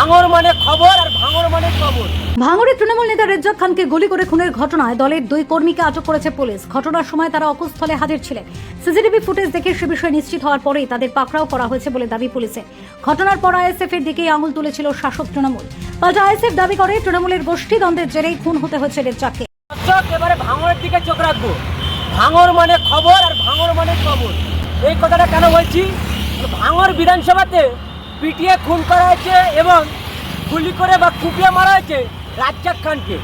ভাঙর মানে খবর আর ভাঙর মানে খবর। ভাঙড়ে তৃণমূল নেতা রেজ্জাক খানকে গুলি করে খুনের ঘটনায় দলের দুই কর্মীকে আটক করেছে পুলিশ। ঘটনার সময় তারা অকুস্থলে হাজির ছিলেন। সিসিটিভি ফুটেজ দেখে সে বিষয়ে নিশ্চিত হওয়ার পরেই তাদের পাকড়াও করা হয়েছে বলে দাবি পুলিশের ঘটনার পর আইএসএফ এর দিকেই আঙুল তুলেছিল শাসক তৃণমূল। পাল্টা আইএসএফ দাবি করে তৃণমূলের গোষ্ঠী দ্বন্দ্বের জেরেই খুন হতে হয়েছে রেজ্জাককে। এবারে ভাঙরের দিকে চোখ রাখব। ভাঙর মানে খবর আর ভাঙর মানে খবর। এই কথাটা কেন বলছি? ভাঙর বিধানসভাতে পিটিয়ে খুন করা হয়েছে এবং গুলি করে বা কুপিয়ে মারা হয়েছে রাজ্জাক খানকে।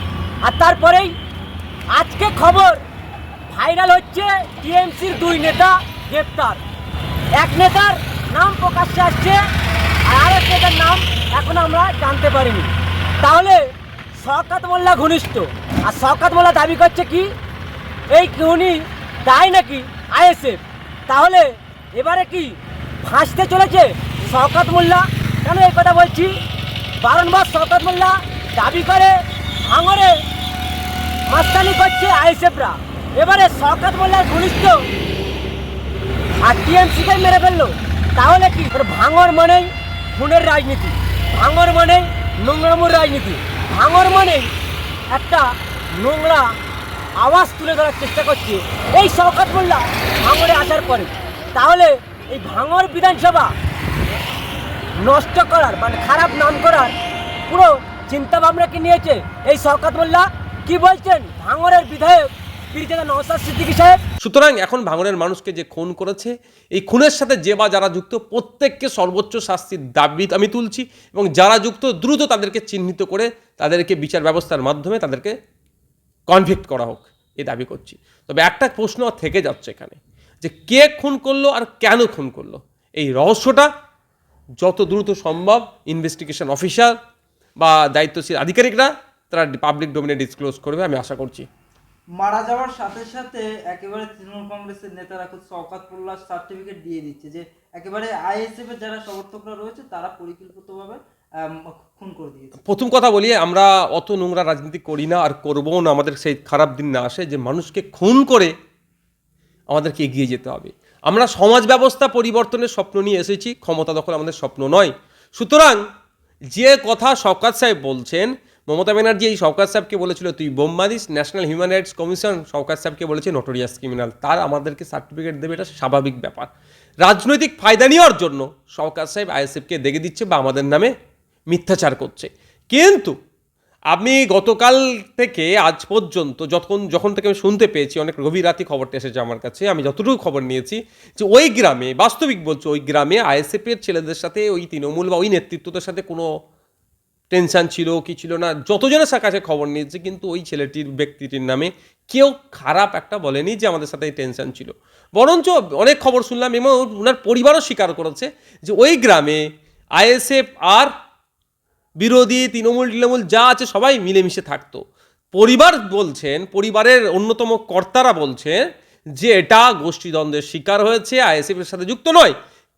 আর তারপরেই আজকে খবর ভাইরাল হচ্ছে টিএমসির দুই নেতা গ্রেপ্তার। এক নেতার নাম প্রকাশ্যে আসছে আর আরেক নেতার নাম এখন আমরা জানতে পারিনি। তাহলে শওকাত মোল্লা ঘনিষ্ঠ। আর শওকাত মোল্লা দাবি করছে কি, এই উনি তাই নাকি আইএসএফ? তাহলে এবারে কি ফাঁসতে চলেছে? শওকাত মোল্লা, কেন এই কথা বলছি? বারংবার শওকাত মোল্লা দাবি করে ভাঙরে মাস্তানি করছে আইএসএফরা। এবারে শওকাত মোল্লার ঘনিষ্ঠ আর টিএমসিকে মেরে ফেলল। তাহলে কি? ভাঙর মানেই খুনের রাজনীতি, ভাঙর মানেই নোংরামুর রাজনীতি, ভাঙর মানেই একটা নোংরা আওয়াজ তুলে ধরার চেষ্টা করছে এই শওকত মোল্লা ভাঙরে আসার পরে। তাহলে এই ভাঙর বিধানসভা নষ্ট করার মানে খারাপ নাম করার পুরো চিন্তা ভাবনা কি নিয়েছে এই শওকত মোল্লা। কি বলছেন? ভাঙরের বিধায়ক সুতরাং এখন ভাঙনের মানুষকে যে খুন করেছে, এই খুনের সাথে যে বা যারা যুক্ত, প্রত্যেককে সর্বোচ্চ শাস্তির দাবি আমি তুলছি এবং যারা যুক্ত, দ্রুত তাদেরকে চিহ্নিত করে তাদেরকে বিচার ব্যবস্থার মাধ্যমে তাদেরকে কনভিক্ট করা হোক, এই দাবি করছি। তবে একটা প্রশ্ন থেকে যাচ্ছে এখানে, যে কে খুন করল আর কেন খুন করল? এই রহস্যটা যত দ্রুত সম্ভব ইনভেস্টিগেশন অফিসার বা দায়িত্বশীল আধিকারিকরা তারা পাবলিক ডোমিনে ডিসক্লোজ করবে আমি আশা করছি। মারা যাওয়ার সাথে সাথে একেবারে তৃণমূল কংগ্রেসের নেতারা খুব শওকাত মোল্লার সার্টিফিকেট দিয়ে দিচ্ছে যে একেবারে আইএসএফ এর যারা সমর্থকরা রয়েছে তারা পরিকল্পিতভাবে খুন করে দিয়েছে। প্রথম কথা বলি আমরা অত নোংরা রাজনীতি করি না আর করব না আমাদের সেই খারাপ দিন না আসে যে মানুষকে খুন করে আমাদেরকে এগিয়ে যেতে হবে। আমরা সমাজ ব্যবস্থা পরিবর্তনের স্বপ্ন নিয়ে এসেছি, ক্ষমতা দখল আমাদের স্বপ্ন নয়। সুতরাং যে কথা শওকাত সাহেব বলছেন, মমতা ব্যানার্জি এই শওকাত সাহেবকে বলেছিল, তুই বোম মারিস National Human Rights Commission Shawkat সাহেবকে বলেছে নটোরিয়াস ক্রিমিনাল তার আমাদেরকে সার্টিফিকেট দেবে, এটা স্বাভাবিক ব্যাপার। রাজনৈতিক ফায়দা নেওয়ার জন্য শওকাত সাহেব আইএসএফকে দেখে দিচ্ছে বা আমাদের নামে মিথ্যাচার করছে। কিন্তু আমি গতকাল থেকে আজ পর্যন্ত যখন যখন থেকে আমি শুনতে পেয়েছি, অনেক গভীর রাতে খবরটা এসেছে আমার কাছে, আমি যতটুকু খবর নিয়েছি যে ওই গ্রামে, বাস্তবিক বলছি, ওই গ্রামে আইএসএফের ছেলেদের সাথে ওই তৃণমূল বা ওই নেতৃত্বদের সাথে কোনো টেনশান ছিল কি ছিল না, যতজনের কাছে খবর নিয়েছে, কিন্তু ওই ছেলেটির ব্যক্তিটির নামে কেউ খারাপ একটা বলেনি যে আমাদের সাথে টেনশন ছিল। বরঞ্চ অনেক খবর শুনলাম এবং ওনার পরিবারও স্বীকার করেছে যে ওই গ্রামে আইএসএফ আর বিরোধী তৃণমূল তৃণমূল যা আছে সবাই মিলেমিশে থাকতো। পরিবার বলছেন পরিবারের অন্যতম কর্তারা বলছেন যে এটা গোষ্ঠীদ্বন্দ্বের শিকার হয়েছে আইএসএফ এর সাথে যুক্ত নয়।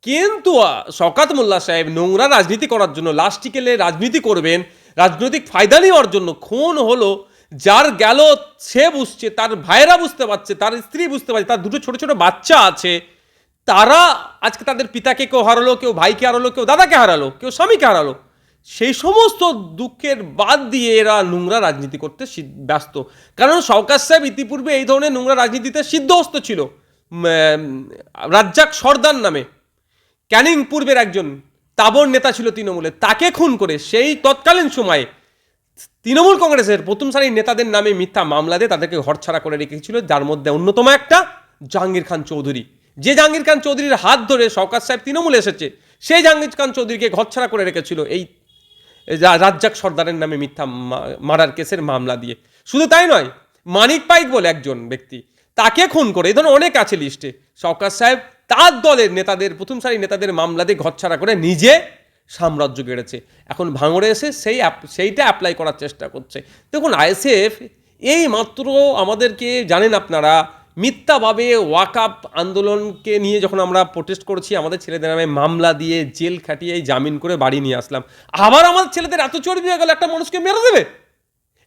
কিন্তু আহ, শওকাত মোল্লা সাহেব নোংরা রাজনীতি করার জন্য লাস্টিকেলে রাজনীতি করবেন রাজনৈতিক ফায়দা নেওয়ার জন্য খুন হলো যার গেল সে বুঝছে তার ভাইয়েরা বুঝতে পারছে তার স্ত্রী বুঝতে পারছে তার দুটো ছোট ছোট বাচ্চা আছে তারা আজকে তাদের পিতাকে কেউ হারালো কেউ ভাইকে হারালো কেউ দাদাকে হারালো কেউ স্বামীকে হারালো। সেই সমস্ত দুঃখের বাদ দিয়ে এরা নোংরা রাজনীতি করতে ব্যস্ত। কারণ সরকার সাহেব ইতিপূর্বে এই ধরনের নোংরা রাজনীতিতে সিদ্ধহস্ত ছিল রাজ্জাক সর্দার নামে। ক্যানিং পূর্বের একজন তাবর নেতা ছিল তৃণমূলের। তাকে খুন করে সেই তৎকালীন সময়ে তৃণমূল কংগ্রেসের প্রথম সারির নেতাদের নামে মিথ্যা মামলা দিয়ে তাদেরকে ঘরছাড়া করে রেখেছিল, যার মধ্যে অন্যতম একটা জাহাঙ্গীর খান চৌধুরী। যে জাহাঙ্গীর খান চৌধুরীর হাত ধরে শওকাত সাহেব তৃণমূলে এসেছে, সেই জাহাঙ্গীর খান চৌধুরীকে ঘরছাড়া করে রেখেছিল এই রাজ্জাক সর্দারের নামে মিথ্যা মারার কেসের মামলা দিয়ে। শুধু তাই নয়, মানিক পাইক বলে একজন ব্যক্তি, তাকে খুন করে এই ধরনের অনেক আছে লিস্টে। শওকাত সাহেব, তার দলের নেতাদের, প্রথম সারি নেতাদের মামলা দিয়ে ঘরছাড়া করে নিজে সাম্রাজ্য গেড়েছে। এখন ভাঙড়ে এসে সেই সেইটা অ্যাপ্লাই করার চেষ্টা করছে। দেখুন, আইএসএফ, এই মাত্র আমাদেরকে, জানেন আপনারা মিথ্যাভাবে ওয়াকআপ আন্দোলনকে নিয়ে যখন আমরা প্রোটেস্ট করেছি, আমাদের ছেলেদের নামে মামলা দিয়ে জেল খাটিয়ে জামিন করে বাড়ি নিয়ে আসলাম। আবার আমাদের ছেলেদের এত চর্বি হয়ে গেল, একটা মানুষকে মেরে দেবে?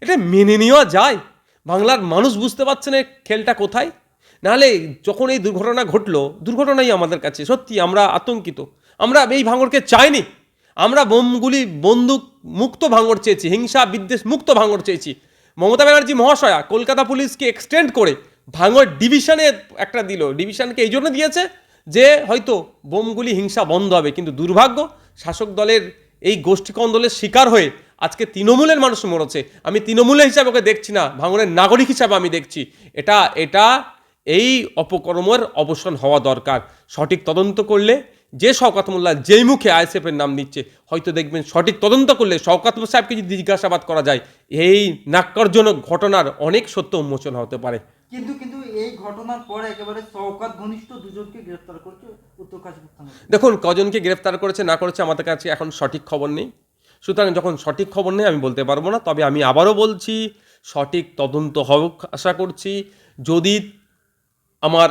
এটা মেনে নেওয়া যায়। বাংলার মানুষ বুঝতে পারছে না খেলটা কোথায়। নাহলে যখন এই দুর্ঘটনা ঘটলো, দুর্ঘটনাই আমাদের কাছে। সত্যি আমরা আতঙ্কিত। আমরা এই ভাঙরকে চাইনি। আমরা বোমগুলি বন্দুক মুক্ত ভাঙর চেয়েছি, হিংসা বিদ্বেষ মুক্ত ভাঙর চেয়েছি। মমতা ব্যানার্জি মহাশয়া কলকাতা পুলিশকে এক্সটেন্ড করে ভাঙড় ডিভিশনে একটা দিল, ডিভিশনকে এই জন্য দিয়েছে যে হয়তো বোমগুলি হিংসা বন্ধ হবে, কিন্তু দুর্ভাগ্য শাসক দলের এই গোষ্ঠী কন্দলের শিকার হয়ে আজকে তৃণমূলের মানুষ মরেছে। আমি তৃণমূলের হিসাবে ওকে দেখছি না ভাঙড়ের নাগরিক হিসাবে আমি দেখছি। এটা এটা এই অপকর্মের অবসান হওয়া দরকার। সঠিক তদন্ত করলে যে শওকাত মোল্লা যেই মুখে আইএসএফের নাম নিচ্ছে, হয়তো দেখবেন সঠিক তদন্ত করলে শওকাত সাহেবকে যদি জিজ্ঞাসাবাদ করা যায়, এই নাক্করজনক ঘটনার অনেক সত্য উন্মোচন হতে পারে। দেখুন, কজনকে গ্রেফতার করেছে, না করেছে, আমাদের কাছে এখন সঠিক খবর নেই। সুতরাং যখন সঠিক খবর নেই, আমি বলতে পারব না। তবে আমি আবারও বলছি, সঠিক তদন্ত হোক, আশা করছি, যদি আমার,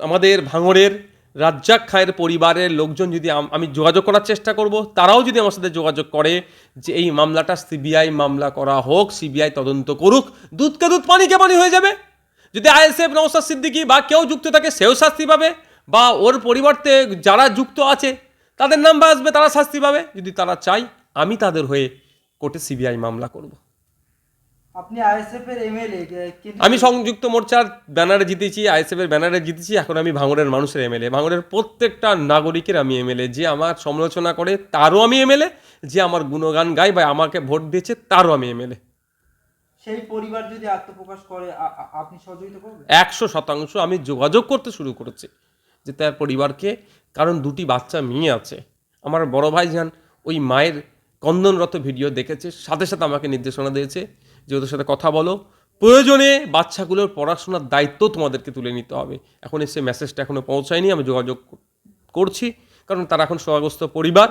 আমাদের ভাঙড়ের রাজ্জাক খায়ের পরিবারের লোকজন যদি আমি যোগাযোগ করার চেষ্টা করব, তারাও যদি আমার সাথে যোগাযোগ করে যে এই মামলাটা সিবিআই মামলা করা হোক, সিবিআই তদন্ত করুক, দুধকে দুধ পানিকে পানি হয়ে যাবে। যদি আইএসএফ নওসাদ সিদ্দিকি বা কেউ যুক্ত থাকে সেও শাস্তি পাবে। বা ওর পরিবর্তে যারা যুক্ত আছে তাদের নাম আসবে তারা শাস্তি পাবে। যদি তারা চাই আমি তাদের হয়ে কোর্টে সিবিআই মামলা করব। আপনি আইএসএফ এর এমএলএ আমি সংযুক্ত মোর্চার ব্যানারে জিতেছি আইএসএফ এর ব্যানারে জিতেছি এখন আমি ভাঙড়ের মানুষের এমএলএ। ভাঙড়ের প্রত্যেকটা নাগরিকের আমি এমএলএ। যে আমার সমালোচনা করে তারও আমি এমএলএ। যে আমার গুণগান গায় বা আমাকে ভোট দিয়েছে তারও আমি এমএলএ। সেই পরিবার যদি আত্মপ্রকাশ করে আপনি সহযোগিতা করবেন? একশো শতাংশ আমি যোগাযোগ করতে শুরু করেছি যে তার পরিবারকে, কারণ দুটি বাচ্চা মেয়ে আছে। আমার বড় ভাই যান ওই মায়ের কন্দনরত ভিডিও দেখেছে, সাথে সাথে আমাকে নির্দেশনা দিয়েছে যে ওদের সাথে কথা বলো। প্রয়োজনে বাচ্চাগুলোর পড়াশোনার দায়িত্ব তোমাদেরকে তুলে নিতে হবে। এখন এসে মেসেজটা এখনও পৌঁছায়নি, আমি যোগাযোগ করছি, কারণ তারা এখন সহাগ্রস্ত পরিবার।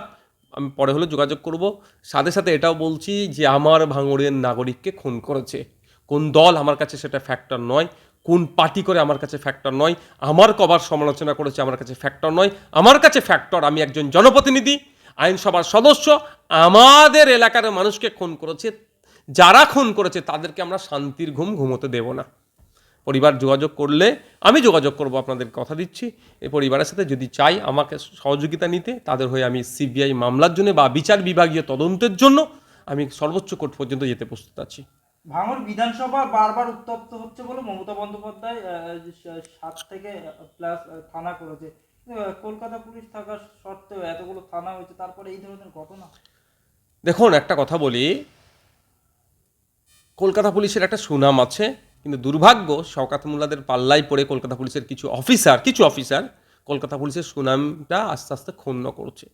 আমি পরে হলে যোগাযোগ করব। সাথে সাথে এটাও বলছি যে আমার ভাঙড়ের নাগরিককে খুন করেছে। কোন দল আমার কাছে সেটা ফ্যাক্টর নয়, কোন পার্টি করে আমার কাছে ফ্যাক্টর নয়, আমার কবার সমালোচনা করেছে আমার কাছে ফ্যাক্টর নয়। আমার কাছে ফ্যাক্টর আমি একজন জনপ্রতিনিধি, আইনসভার সদস্য, আমাদের এলাকার মানুষকে খুন করেছে। যারা খুন করেছে তাদেরকে আমরা শান্তির ঘুম ঘুমোতে দেব না। পরিবার যোগাযোগ করলে আমি যোগাযোগ করব আপনাদের কথা দিচ্ছি। এই পরিবারের সাথে যদি চাই আমাকে সহযোগিতা নিতে তাদের হয়ে আমি সিবিআই মামলার জন্য বা বিচার বিভাগীয় তদন্তের জন্য আমি সর্বোচ্চ কোর্ট পর্যন্ত যেতে প্রস্তুত আছি। ভাঙড় বিধানসভা বারবার উত্তপ্ত হচ্ছে বলে মমতা বন্দ্যোপাধ্যায় সাত থেকে প্লাস থানা করেছে। কলকাতা পুলিশ থাকার সত্ত্বেও এতগুলো থানা হয়েছে তারপরে এই ধরনের ঘটনা? দেখুন একটা কথা বলি। কলকাতা পুলিশের একটা সুনাম আছে কিন্তু দুর্ভাগ্য শওকাত মোল্লাদের পাল্লায় পড়ে কলকাতা পুলিশের কিছু অফিসার কিছু অফিসার কলকাতা পুলিশের সুনামটা আস্তে আস্তে ক্ষুণ্ণ করছে।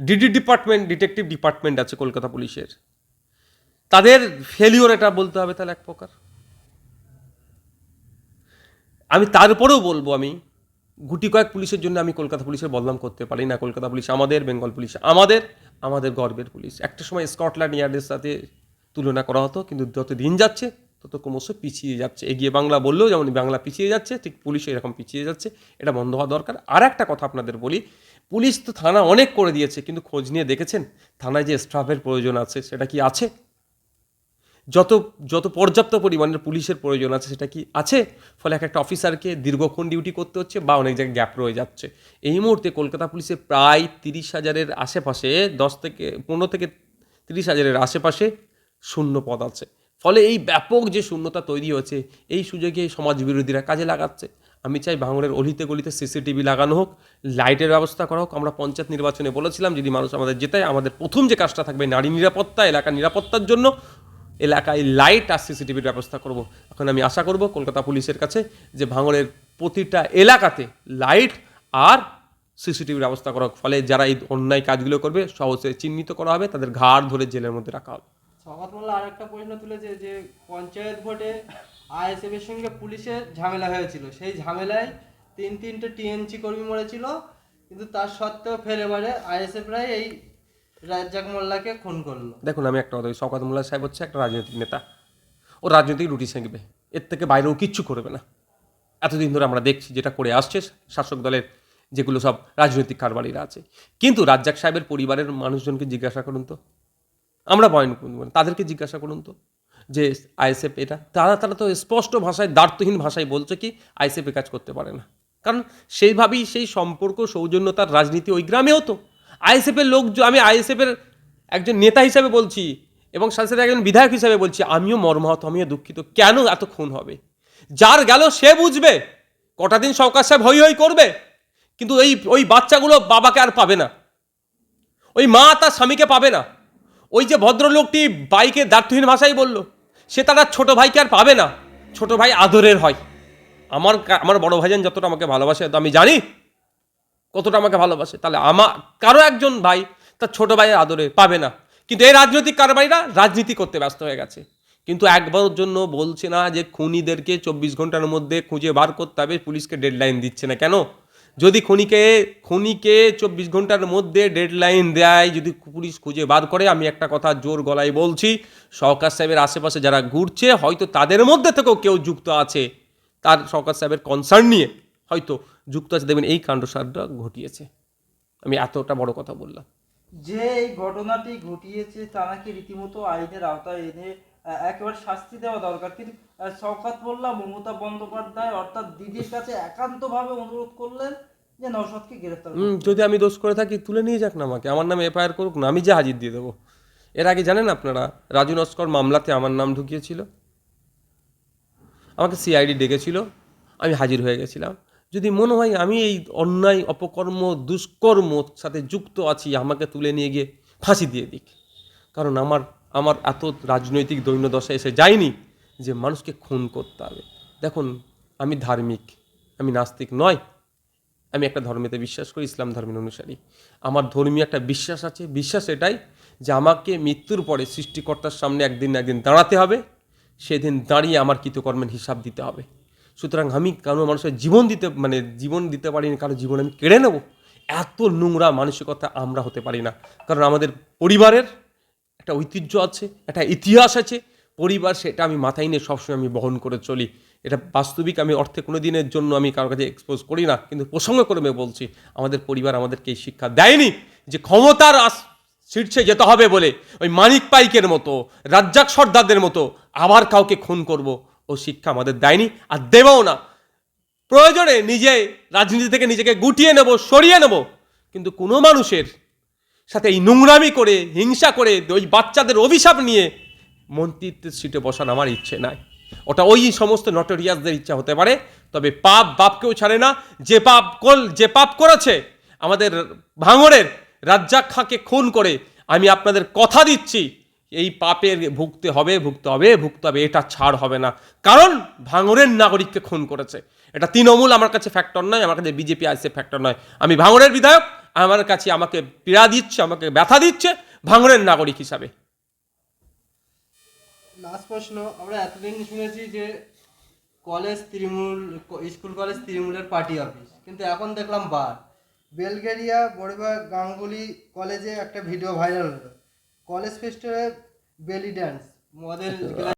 ডিডি ডিপার্টমেন্ট, ডিটেকটিভ ডিপার্টমেন্ট আছে কলকাতা পুলিশের। তাদের ফেলিওর এটা বলতে হবে তাহলে এক প্রকার। আমি তারপরেও বলব আমি, গুটি কয়েক পুলিশের জন্য আমি কলকাতা পুলিশের বদনাম করতে পারি না। কলকাতা পুলিশ আমাদের, বেঙ্গল পুলিশ আমাদের আমাদের গর্বের পুলিশ। একটা সময় স্কটল্যান্ড ইয়ার্ডের সাথে তুলনা করা হতো, কিন্তু যত দিন যাচ্ছে তত ক্রমশ পিছিয়ে যাচ্ছে। এগিয়ে বাংলা বললেও যেমন বাংলা পিছিয়ে যাচ্ছে, ঠিক পুলিশ এরকম পিছিয়ে যাচ্ছে। এটা বন্ধ হওয়া দরকার। আর একটা কথা আপনাদের বলি, পুলিশ তো থানা অনেক করে দিয়েছে, কিন্তু খোঁজ নিয়ে দেখেছেন? থানায় যে স্টাফের প্রয়োজন আছে, সেটা কি আছে? যত যত পর্যাপ্ত পরিমাণের পুলিশের প্রয়োজন আছে, সেটা কি আছে? ফলে এক একটা অফিসারকে দীর্ঘক্ষণ ডিউটি করতে হচ্ছে বা অনেক জায়গায় গ্যাপ রয়ে যাচ্ছে। এই মুহূর্তে কলকাতা পুলিশে প্রায় তিরিশ হাজারের আশেপাশে, দশ থেকে, পনেরো থেকে তিরিশ হাজারের আশেপাশে শূন্য পদ আছে। ফলে এই ব্যাপক যে শূন্যতা তৈরি হয়েছে, এই সুযোগে সমাজ বিরোধীরা কাজে লাগাচ্ছে। আমি চাই ভাঙড়ের অলিতে গলিতে সিসিটিভি লাগানো হোক, লাইটের ব্যবস্থা করা হোক। আমরা পঞ্চায়েত নির্বাচনে বলেছিলাম, যদি মানুষ আমাদের জেতায়, আমাদের প্রথম যে কাজটা থাকবে নারী নিরাপত্তা, এলাকার নিরাপত্তার জন্য এলাকায় লাইট আর সিসিটিভির ব্যবস্থা করব। এখন আমি আশা করব কলকাতা পুলিশের কাছে যে ভাঙড়ের প্রতিটা এলাকাতে লাইট আর সিসিটিভির ব্যবস্থা করা হোক। ফলে যারা এই অন্যায় কাজগুলো করবে, সহজে চিহ্নিত করা হবে, তাদের ঘাড় ধরে জেলের মধ্যে রাখা হবে। সকাত মোল্লা আর একটা প্রশ্ন তুলেছে যে পঞ্চায়েত ভোটে আইএসএফ এর সঙ্গে পুলিশের ঝামেলা হয়েছিল। সেই ঝামেলায় তিন তিনটে টিএনসি কর্মী মরেছিল, কিন্তু তার সত্ত্বেও ফের এবারে আইএসএফ রাই এই রাজ্জাক মোল্লাকে খুন করল। দেখুন, আমি একটা কথা শওকত মোল্লা সাহেব হচ্ছে একটা রাজনৈতিক নেতা। ও রাজনৈতিক রুটি সেঁকবে, এর থেকে বাইরেও কিচ্ছু করবে না। এতদিন ধরে আমরা দেখছি যেটা করে আসছে, শাসক দলের যেগুলো সব রাজনৈতিক কারবারিরা আছে। কিন্তু রাজ্জাক সাহেবের পরিবারের মানুষজনকে জিজ্ঞাসা করুন তো। আমরা বয়ন করব তাদেরকে জিজ্ঞাসা করুন তো, যে আইএসএফ এটা তারা তারা তো স্পষ্ট ভাষায় দ্বার্থহীন ভাষায় বলছে কি আইএসএফ কাজ করতে পারে না। কারণ সেইভাবেই সেই সম্পর্ক, সৌজন্যতার রাজনীতি ওই গ্রামে হতো আইএসএফের লোক, আমি আইএসএফের একজন নেতা হিসাবে বলছি এবং সাথে সাথে একজন বিধায়ক হিসাবে বলছি, আমিও মর্মাহত, আমিও দুঃখিত, কেন এত খুন হবে? যার গেল সে বুঝবে, কটা দিন সরকার সাহেব হই হই করবে, কিন্তু এই, ওই বাচ্চাগুলো বাবাকে আর পাবে না। ওই মা তার স্বামীকে পাবে না। ওই যে ভদ্রলোকটি বাইকে দার্থহীন ভাষায় বলল, সে তার ছোট ভাইকে আর পাবে না। ছোট ভাই আদরের হয়। আমার আমার বড় ভাইজান যতটা আমাকে ভালোবাসে, তো আমি জানি কতটা আমাকে ভালোবাসে। তাহলে আমার কারও একজন ভাই তার ছোট ভাইয়ের আদরে পাবে না। কিন্তু এই রাজনৈতিক কারবারিরা রাজনীতি করতে ব্যস্ত হয়ে গেছে। কিন্তু একবারের জন্য বলছে না যে, খুনিদেরকে চব্বিশ ঘণ্টার মধ্যে খুঁজে বার করতে হবে, পুলিশকে ডেডলাইন দিচ্ছে না। কেন? যদি খনিকে খনিকে চব্বিশ ঘণ্টার মধ্যে ডেডলাইন দেয়, যদি পুলিশ খুঁজে বার করে, আমি একটা কথা জোর গলায় বলছি সরকার সাহেবের আশেপাশে যারা ঘুরছে, হয়তো তাদের মধ্যে থেকেও কেউ যুক্ত আছে। তার সরকার সাহেবের কনসার্ন নিয়ে হয়তো যুক্ত আছে। দেখবেন এই কাণ্ডসারটা ঘটিয়েছে। আমি এতটা বড় কথা বললাম। যে এই ঘটনাটি ঘটিয়েছে তারা কি রীতিমতো আইনের আওতায় এনে একেবারে শাস্তি দেওয়া দরকার। কিন্তু শওকত মোল্লা মমতা বন্দ্যোপাধ্যায় অর্থাৎ দিদির কাছে একান্তভাবে অনুরোধ করলেন যে নওশাদকে গ্রেফতার যদি আমি দোষ করে থাকি তুলে নিয়ে যাক না আমাকে। আমার নামে এফআইআর করুক না আমি যে হাজির দিয়ে দেবো। এর আগে জানেন আপনারা রাজু নস্কর মামলাতে আমার নাম ঢুকিয়েছিল? আমাকে সিআইডি ডেকেছিল আমি হাজির হয়ে গেছিলাম। যদি মনে হয় আমি এই অন্যায় অপকর্ম দুষ্কর্ম সাথে যুক্ত আছি আমাকে তুলে নিয়ে গিয়ে ফাঁসি দিয়ে দিক। কারণ আমার আমার এত রাজনৈতিক দৈন্যদশা এসে যায়নি যে মানুষকে খুন করতে হবে। দেখুন, আমি ধার্মিক, আমি নাস্তিক নয়। আমি একটা ধর্মেতে বিশ্বাস করি, ইসলাম ধর্মের অনুসারী। আমার ধর্মীয় একটা বিশ্বাস আছে, বিশ্বাস এটাই যে আমাকে মৃত্যুর পরে সৃষ্টিকর্তার সামনে একদিন না একদিন দাঁড়াতে হবে, সেদিন দাঁড়িয়ে আমার কৃতকর্মের হিসাব দিতে হবে। সুতরাং আমি কারও মানুষের জীবন দিতে মানে জীবন দিতে পারি পারিনি কারও জীবন আমি কেড়ে নেব? এত নোংরা মানসিকতা আমরা হতে পারি না। কারণ আমাদের পরিবারের একটা ঐতিহ্য আছে, একটা ইতিহাস আছে, পরিবার সেটা আমি মাথায় নিয়ে সবসময় আমি বহন করে চলি। এটা বাস্তবিক আমি অর্থে কোনো দিনের জন্য আমি কারোর কাছে এক্সপোজ করি না, কিন্তু প্রসঙ্গক্রমে বলছি, আমাদের পরিবার আমাদেরকে এই শিক্ষা দেয়নি যে ক্ষমতার আস শীর্ষে যেতে হবে বলে, ওই মানিক পাইকের মতো, রাজ্জাক সর্দারদের মতো আবার কাউকে খুন করব, ও শিক্ষা আমাদের দেয়নি আর দেবেও না। প্রয়োজনে নিজে রাজনীতি থেকে নিজেকে গুটিয়ে নেব, সরিয়ে নেব, কিন্তু কোনো মানুষের সাথে এই নোংরামি করে, হিংসা করে, ওই বাচ্চাদের অভিশাপ নিয়ে মন্ত্রিত্বের সিটে বসার আমার ইচ্ছে নাই। ওটা ওই সমস্ত নটোরিয়াসদের ইচ্ছা হতে পারে, তবে পাপ বাপকেও ছাড়ে না। যে পাপ কল, যে পাপ করেছে আমাদের ভাঙড়ের রাজ্জাক খাঁকে খুন করে, আমি আপনাদের কথা দিচ্ছি, এই পাপের ভুগতে হবে ভুগতে হবে ভুগতে হবে, এটা ছাড় হবে না। কারণ ভাঙড়ের নাগরিককে খুন করেছে। এটা তৃণমূল আমার কাছে ফ্যাক্টর নয়, আমার কাছে বিজেপি আসছে ফ্যাক্টর নয়। আমি ভাঙড়ের বিধায়ক আমার কাছে আমাকে পীড়া দিচ্ছে, আমাকে ব্যথা দিচ্ছে ভাঙড়ের নাগরিক হিসাবে। লাস্ট প্রশ্ন, আমরা এতদিন শুনেছি যে কলেজ তৃণমূল, স্কুল কলেজ তৃণমূলের পার্টি অফিস কিন্তু এখন দেখলাম বার। বেলগেরিয়া বড়িবা গাঙ্গুলি কলেজে একটা ভিডিও ভাইরাল হলো। কলেজ ফেস্টিভ্যালে বেলি ড্যান্স মদের